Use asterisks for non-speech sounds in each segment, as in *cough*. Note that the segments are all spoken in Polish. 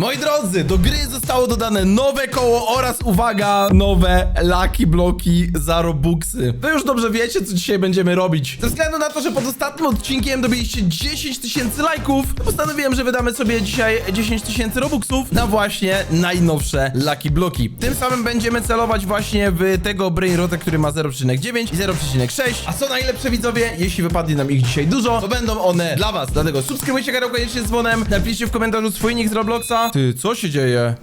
Moi drodzy, do gry zostało dodane nowe koło oraz, uwaga, nowe Lucky Bloki za Robuxy. Wy już dobrze wiecie, co dzisiaj będziemy robić. Ze względu na to, że pod ostatnim odcinkiem dobiliście 10 tysięcy lajków, to postanowiłem, że wydamy sobie dzisiaj 10 tysięcy Robuxów na właśnie najnowsze Lucky Bloki. Tym samym będziemy celować właśnie w tego Brainrota, który ma 0,9 i 0,6. A co najlepsze widzowie, jeśli wypadnie nam ich dzisiaj dużo, to będą one dla was. Dlatego subskrybujcie kanał koniecznie z dzwonem, napiszcie w komentarzu swój nick z Robloxa. Ty, co się dzieje?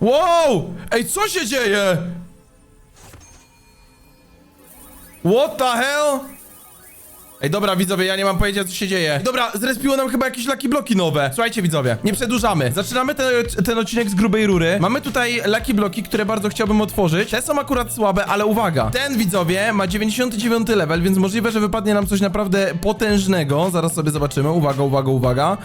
Wow! Ej, co się dzieje? What the hell? Ej, dobra, widzowie, ja nie mam pojęcia, co się dzieje. Dobra, zrespiło nam chyba jakieś Lucky Bloki nowe. Słuchajcie, widzowie, nie przedłużamy. Zaczynamy ten, ten odcinek z grubej rury. Mamy tutaj Lucky Bloki, które bardzo chciałbym otworzyć. Te są akurat słabe, ale uwaga. Ten, widzowie, ma 99 level, więc możliwe, że wypadnie nam coś naprawdę potężnego. Zaraz sobie zobaczymy. Uwaga, uwaga, uwaga.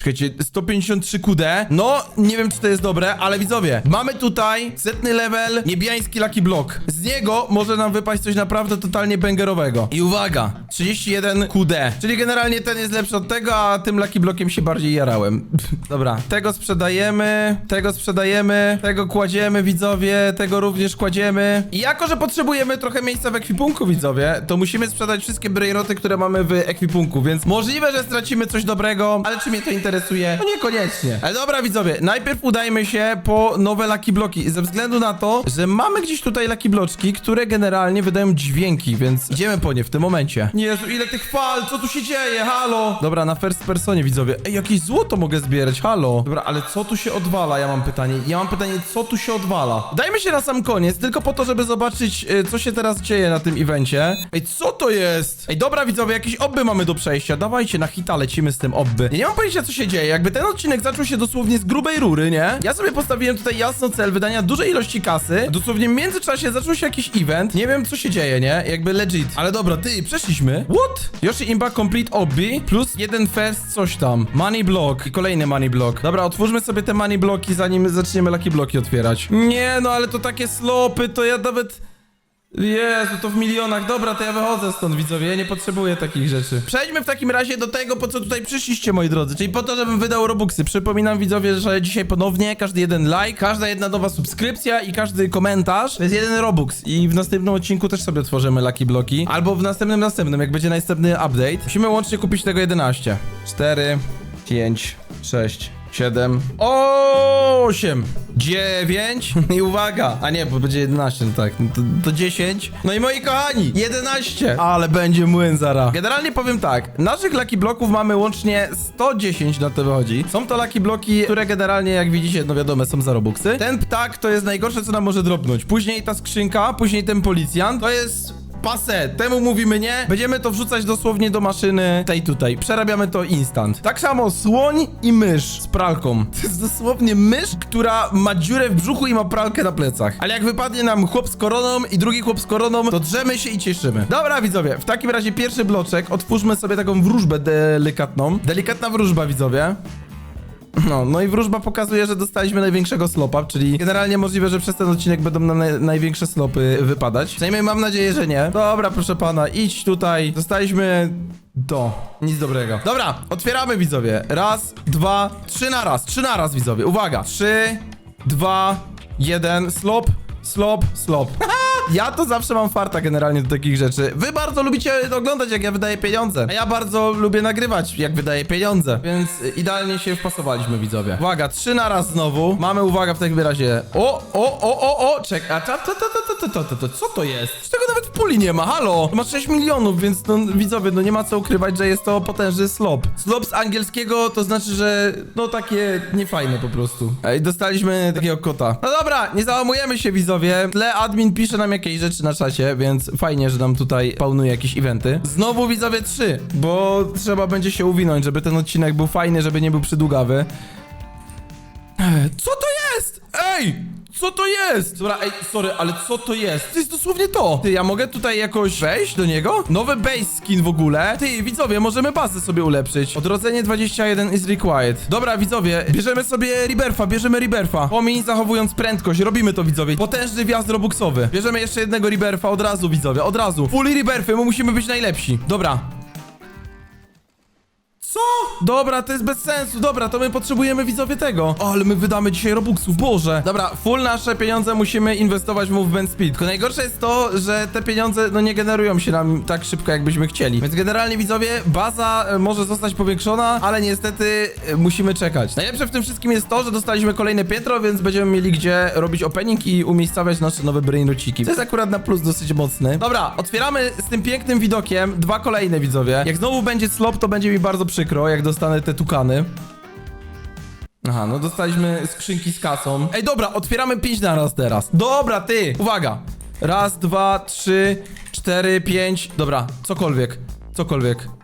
Czekajcie, 153 QD. No, nie wiem, czy to jest dobre, ale widzowie, mamy tutaj setny level, niebiański Lucky Block. Z niego może nam wypaść coś naprawdę totalnie bangerowego. I uwaga, 31 QD. Czyli generalnie ten jest lepszy od tego, a tym Lucky Blockiem się bardziej jarałem. *laughs* Dobra, tego sprzedajemy, tego sprzedajemy, tego kładziemy, widzowie, tego również kładziemy. I jako, że potrzebujemy trochę miejsca w ekwipunku, widzowie, to musimy sprzedać wszystkie brainroty, które mamy w ekwipunku, więc możliwe, że stracimy coś dobrego, ale czy mnie to interesuje? No niekoniecznie. Ale dobra, widzowie, najpierw udajmy się po nowe Lucky Bloki, ze względu na to, że mamy gdzieś tutaj Lucky Bloczki, które generalnie wydają dźwięki, więc idziemy po nie w tym momencie. Jezu, ile tych fal, co tu się dzieje, halo? Dobra, na first personie, widzowie. Ej, jakieś złoto mogę zbierać, halo? Dobra, ale co tu się odwala, ja mam pytanie. Ja mam pytanie, co tu się odwala? Dajmy się na sam koniec, tylko po to, żeby zobaczyć, y, co się teraz dzieje na tym evencie. Ej, co to jest? Ej, dobra, widzowie, jakieś obby mamy do przejścia. Dawajcie, na hita lecimy z tym obby. Ja nie mam pojęcia, co się dzieje. Jakby ten odcinek zaczął się dosłownie z grubej rury, nie? Ja sobie postawiłem tutaj jasno cel wydania dużej ilości kasy. Dosłownie w międzyczasie zaczął się jakiś event. Nie wiem, co się dzieje, nie? Jakby legit. Ale dobra, ty, przeszliśmy. What? Yoshi Imba Complete Obby plus jeden first coś tam. Money block i kolejny money block. Dobra, otwórzmy sobie te money bloki, zanim zaczniemy lucky bloki otwierać. Nie, no ale to takie slopy, to ja nawet... Jezu, to w milionach. Dobra, to ja wychodzę stąd, widzowie. Ja nie potrzebuję takich rzeczy. Przejdźmy w takim razie do tego, po co tutaj przyszliście, moi drodzy. Czyli po to, żebym wydał Robuxy. Przypominam, widzowie, że dzisiaj ponownie każdy jeden like, każda jedna nowa subskrypcja i każdy komentarz to jest jeden Robux. I w następnym odcinku też sobie otworzymy Lucky Bloki. Albo w następnym, następnym, jak będzie następny update. Musimy łącznie kupić tego 11. 4, 5, 6, 7, 8, 9 i uwaga, a nie, bo będzie 11, no tak, no to, to 10. No i moi kochani, 11, ale będzie młyn zara. Generalnie powiem tak, naszych Lucky Bloków mamy łącznie 110 na to wychodzi. Są to Lucky Bloki, które generalnie, jak widzicie, no wiadomo, są za Robuxy. Ten ptak to jest najgorsze, co nam może dropnąć. Później ta skrzynka, później ten policjant, to jest Pase, temu mówimy nie. Będziemy to wrzucać dosłownie do maszyny tej tutaj. Przerabiamy to instant. Tak samo słoń i mysz z pralką. *laughs* To jest dosłownie mysz, która ma dziurę w brzuchu i ma pralkę na plecach. Ale jak wypadnie nam chłop z koroną i drugi chłop z koroną, to drzemy się i cieszymy. Dobra, widzowie, w takim razie pierwszy bloczek. Otwórzmy sobie taką wróżbę delikatną. Delikatna wróżba, widzowie. No, no i wróżba pokazuje, że dostaliśmy największego slopa, czyli generalnie możliwe, że przez ten odcinek będą nam naj, największe slopy wypadać. Przynajmniej mam nadzieję, że nie. Dobra, proszę pana, idź tutaj. Dostaliśmy do. Nic dobrego. Dobra, otwieramy widzowie. Raz, dwa, trzy na raz. Trzy na raz widzowie. Uwaga. Trzy, dwa, jeden. Slop, slop, slop. *laughs* Ja to zawsze mam farta generalnie do takich rzeczy. Wy bardzo lubicie oglądać, jak ja wydaję pieniądze. A ja bardzo lubię nagrywać, jak wydaję pieniądze. Więc idealnie się wpasowaliśmy, widzowie. Uwaga, trzy na raz znowu. Mamy uwaga w takim razie. O, o, o, o, o, czek. A ta, to, to, to, to, to, ta, co to jest? Z tego nawet puli nie ma, halo. To ma 6 milionów, więc no, widzowie, no nie ma co ukrywać, że jest to potężny slop. Slop z angielskiego to znaczy, że no takie niefajne po prostu. Ej, dostaliśmy takiego kota. No dobra, nie załamujemy się, widzowie. W tle admin pisze nam jakieś rzeczy na czacie, więc fajnie, że nam tutaj paunuje jakieś eventy. Znowu widzowie 3, bo trzeba będzie się uwinąć, żeby ten odcinek był fajny, żeby nie był przydługawy. Co to jest? Ej! Co to jest? Dobra, ej, sorry, ale co to jest? To jest dosłownie to. Ty, ja mogę tutaj jakoś wejść do niego? Nowy base skin w ogóle. Ty, widzowie, możemy bazę sobie ulepszyć. Odrodzenie 21 is required. Dobra, widzowie, bierzemy sobie Rebirfa, bierzemy Rebirfa. Pomiń zachowując prędkość, robimy to, widzowie. Potężny wjazd robuxowy. Bierzemy jeszcze jednego Rebirfa od razu, widzowie, od razu. Full Rebirfy, my musimy być najlepsi. Dobra, Co? Dobra, to jest bez sensu. Dobra, to my potrzebujemy widzowie tego. O, ale my wydamy dzisiaj robuxów, Boże. Dobra, full nasze pieniądze musimy inwestować w movement speed. Tylko najgorsze jest to, że te pieniądze no nie generują się nam tak szybko, jakbyśmy chcieli. Więc generalnie widzowie, baza e, może zostać powiększona, ale niestety e, musimy czekać. Najlepsze w tym wszystkim jest to, że dostaliśmy kolejne piętro, więc będziemy mieli gdzie robić opening i umiejscawiać nasze nowe brainrociki. To jest akurat na plus dosyć mocny. Dobra, otwieramy z tym pięknym widokiem dwa kolejne widzowie. Jak znowu będzie slop, to będzie mi bardzo przykro, jak dostanę te tukany. Aha, no dostaliśmy skrzynki z kasą. Ej, dobra, otwieramy pięć na raz teraz. Dobra, ty, uwaga. Raz, dwa, trzy, cztery, pięć. Dobra, cokolwiek, cokolwiek.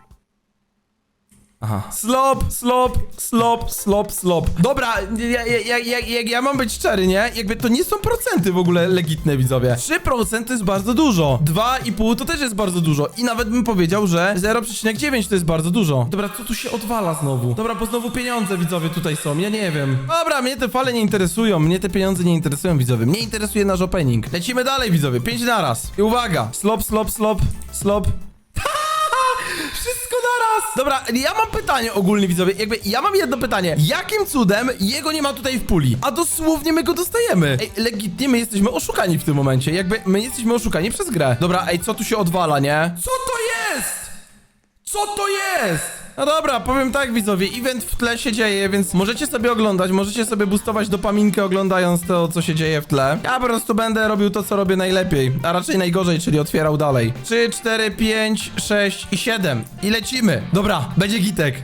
Aha. Slop, slop, slop, slop, slop. Dobra, ja, ja, ja, ja, ja, mam być szczery, nie? Jakby to nie są procenty w ogóle legitne, widzowie. 3% to jest bardzo dużo. 2,5 to też jest bardzo dużo. I nawet bym powiedział, że 0,9 to jest bardzo dużo. Dobra, co tu się odwala znowu? Dobra, bo znowu pieniądze, widzowie, tutaj są. Ja nie wiem. Dobra, mnie te fale nie interesują. Mnie te pieniądze nie interesują, widzowie. Mnie interesuje nasz opening. Lecimy dalej, widzowie. 5 naraz. I uwaga. Slop, slop, slop, slop. Dobra, ja mam pytanie ogólnie, widzowie. Jakby ja mam jedno pytanie. Jakim cudem jego nie ma tutaj w puli? A dosłownie my go dostajemy. Ej, legitnie my jesteśmy oszukani w tym momencie. Jakby my jesteśmy oszukani przez grę. Dobra, ej, co tu się odwala, nie? Co to jest? Co to jest? No dobra, powiem tak widzowie, event w tle się dzieje, więc możecie sobie oglądać, możecie sobie boostować dopaminkę oglądając to, co się dzieje w tle. Ja po prostu będę robił to, co robię najlepiej, a raczej najgorzej, czyli otwierał dalej. 3, 4, 5, 6 i 7. I lecimy. Dobra, będzie gitek.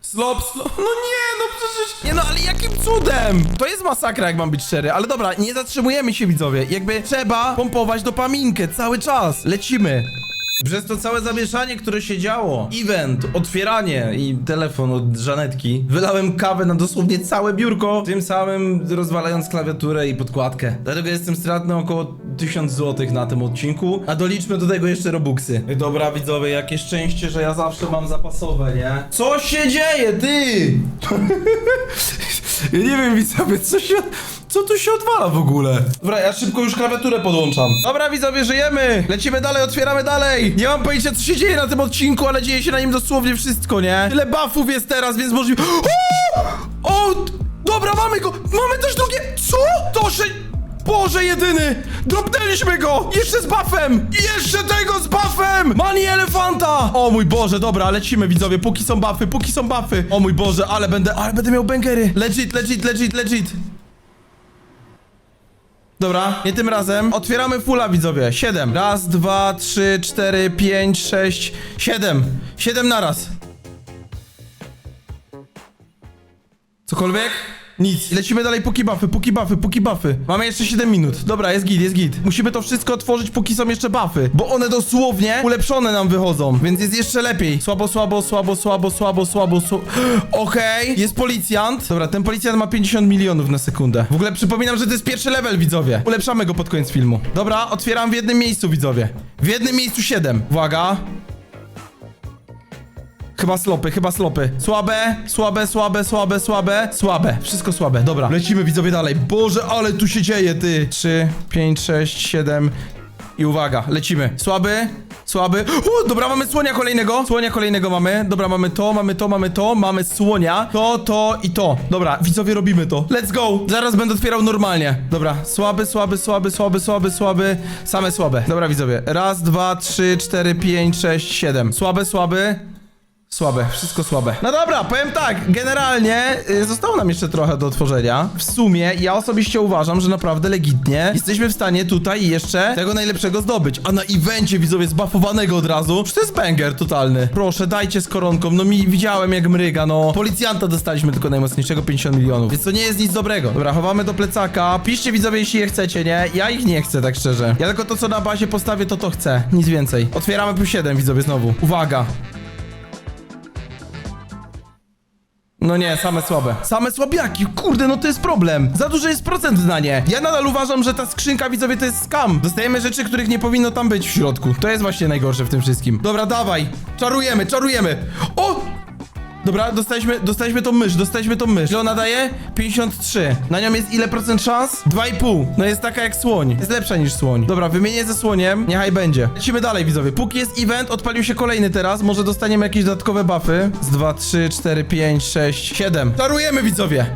Slop, slop. No nie, no przecież. Nie no, ale jakim cudem? To jest masakra, jak mam być szczery. Ale dobra, nie zatrzymujemy się, widzowie. Jakby trzeba pompować dopaminkę cały czas. Lecimy. Przez to całe zamieszanie, które się działo, event, otwieranie i telefon od Żanetki, wylałem kawę na dosłownie całe biurko, tym samym rozwalając klawiaturę i podkładkę. Dlatego jestem stratny około 1000 zł na tym odcinku, a doliczmy do tego jeszcze robuxy. Dobra widzowie, jakie szczęście, że ja zawsze mam zapasowe, nie? Co się dzieje, ty? *laughs* ja nie wiem widzowie, co się... Co tu się odwala w ogóle? Dobra, ja szybko już klawiaturę podłączam. Dobra, widzowie, żyjemy! Lecimy dalej, otwieramy dalej! Nie mam pojęcia, co się dzieje na tym odcinku, ale dzieje się na nim dosłownie wszystko, nie? Tyle buffów jest teraz, więc możliwe... O! o! Dobra, mamy go! Mamy też drugie... Co? To się... Boże jedyny! Dropnęliśmy go! Jeszcze z buffem! Jeszcze tego z buffem! Mani elefanta! O mój Boże, dobra, lecimy widzowie, póki są buffy, póki są buffy. O mój Boże, ale będę, ale będę miał bangery. Legit, legit, legit, legit. Dobra, nie tym razem. Otwieramy fulla, widzowie. Siedem. Raz, dwa, trzy, cztery, pięć, sześć, siedem. Siedem naraz. Cokolwiek? Nic. Lecimy dalej póki buffy, póki buffy, póki buffy. Mamy jeszcze 7 minut. Dobra, jest git, jest git. Musimy to wszystko otworzyć, póki są jeszcze buffy. Bo one dosłownie ulepszone nam wychodzą. Więc jest jeszcze lepiej. Słabo, słabo, słabo, słabo, słabo, słabo, słabo. *gasps* Okej, jest policjant. Dobra, ten policjant ma 50 milionów na sekundę. W ogóle przypominam, że to jest pierwszy level, widzowie. Ulepszamy go pod koniec filmu. Dobra, otwieram w jednym miejscu, widzowie. W jednym miejscu 7. Uwaga. Chyba slopy, chyba slopy. Słabe, słabe, słabe, słabe, słabe, słabe. Wszystko słabe. Dobra, lecimy widzowie dalej. Boże, ale tu się dzieje, ty. 3, 5, 6, 7 i uwaga, lecimy. Słaby, słaby. O, dobra, mamy słonia kolejnego. Słonia kolejnego mamy. Dobra, mamy to, mamy to, mamy to, mamy słonia. To, to i to. Dobra, widzowie, robimy to. Let's go. Zaraz będę otwierał normalnie. Dobra, słaby, słaby, słaby, słaby, słaby, słaby. Same słabe. Dobra, widzowie. Raz, dwa, trzy, cztery, pięć, sześć, siedem. Słabe, słaby. Słabe, wszystko słabe. No dobra, powiem tak, generalnie y, zostało nam jeszcze trochę do otworzenia. W sumie ja osobiście uważam, że naprawdę legitnie jesteśmy w stanie tutaj jeszcze tego najlepszego zdobyć. A na evencie widzowie zbuffowanego od razu, że to jest banger totalny. Proszę, dajcie z koronką, no mi widziałem jak mryga, no. Policjanta dostaliśmy tylko najmocniejszego 50 milionów, więc to nie jest nic dobrego. Dobra, chowamy do plecaka. Piszcie widzowie, jeśli je chcecie, nie? Ja ich nie chcę, tak szczerze. Ja tylko to, co na bazie postawię, to to chcę. Nic więcej. Otwieramy plus 7 widzowie znowu. Uwaga. No nie, same słabe. Same słabiaki, kurde, no to jest problem. Za duży jest procent na nie. Ja nadal uważam, że ta skrzynka, widzowie, to jest skam. Dostajemy rzeczy, których nie powinno tam być w środku. To jest właśnie najgorsze w tym wszystkim. Dobra, dawaj. Czarujemy, czarujemy. O! Dobra, dostaliśmy, dostaliśmy tą mysz, dostaliśmy tą mysz. Ile ona daje? 53. Na nią jest ile procent szans? 2,5. No jest taka jak słoń. Jest lepsza niż słoń. Dobra, wymienię ze słoniem. Niechaj będzie. Lecimy dalej, widzowie. Póki jest event, odpalił się kolejny teraz. Może dostaniemy jakieś dodatkowe buffy. Z 2, 3, 4, 5, 6, 7. Czarujemy, widzowie!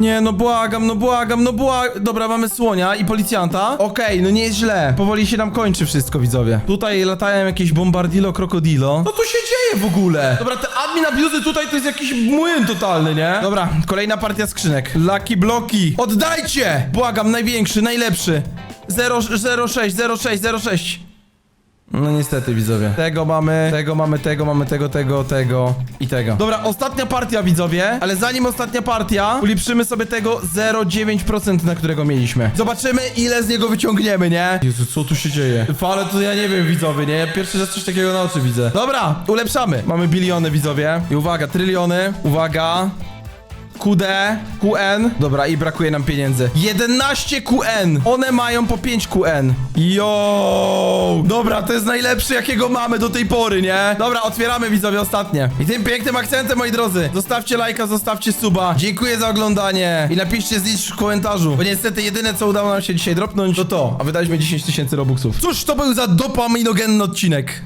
Nie, no błagam, no błagam, no błagam. Dobra, mamy słonia i policjanta. Okej, no nie jest źle. Powoli się nam kończy wszystko, widzowie. Tutaj latają jakieś bombardilo, krokodilo. Co tu się dzieje w ogóle? Dobra, te admin abuzy tutaj to jest jakiś młyn totalny, nie? Dobra, kolejna partia skrzynek. Lucky bloki. Oddajcie! Błagam, największy, najlepszy. 0, 06, 06, 06. No niestety widzowie. Tego mamy, tego mamy, tego mamy, tego, tego, tego i tego. Dobra, ostatnia partia widzowie, ale zanim ostatnia partia, uliprzymy sobie tego 0,9% na którego mieliśmy. Zobaczymy ile z niego wyciągniemy, nie? Jezu, co tu się dzieje? Fale to ja nie wiem widzowie, nie? Pierwszy raz coś takiego na oczy widzę. Dobra, ulepszamy. Mamy biliony widzowie. I uwaga, tryliony. Uwaga. QD, QN. Dobra, i brakuje nam pieniędzy. 11 QN. One mają po 5 QN. Yo! Dobra, to jest najlepszy, jakiego mamy do tej pory, nie? Dobra, otwieramy widzowie ostatnie. I tym pięknym akcentem, moi drodzy, zostawcie lajka, zostawcie suba. Dziękuję za oglądanie. I napiszcie zlicz w komentarzu. Bo niestety jedyne, co udało nam się dzisiaj dropnąć, to to. A wydaliśmy 10 tysięcy robuxów. Cóż, to był za dopaminogenny odcinek.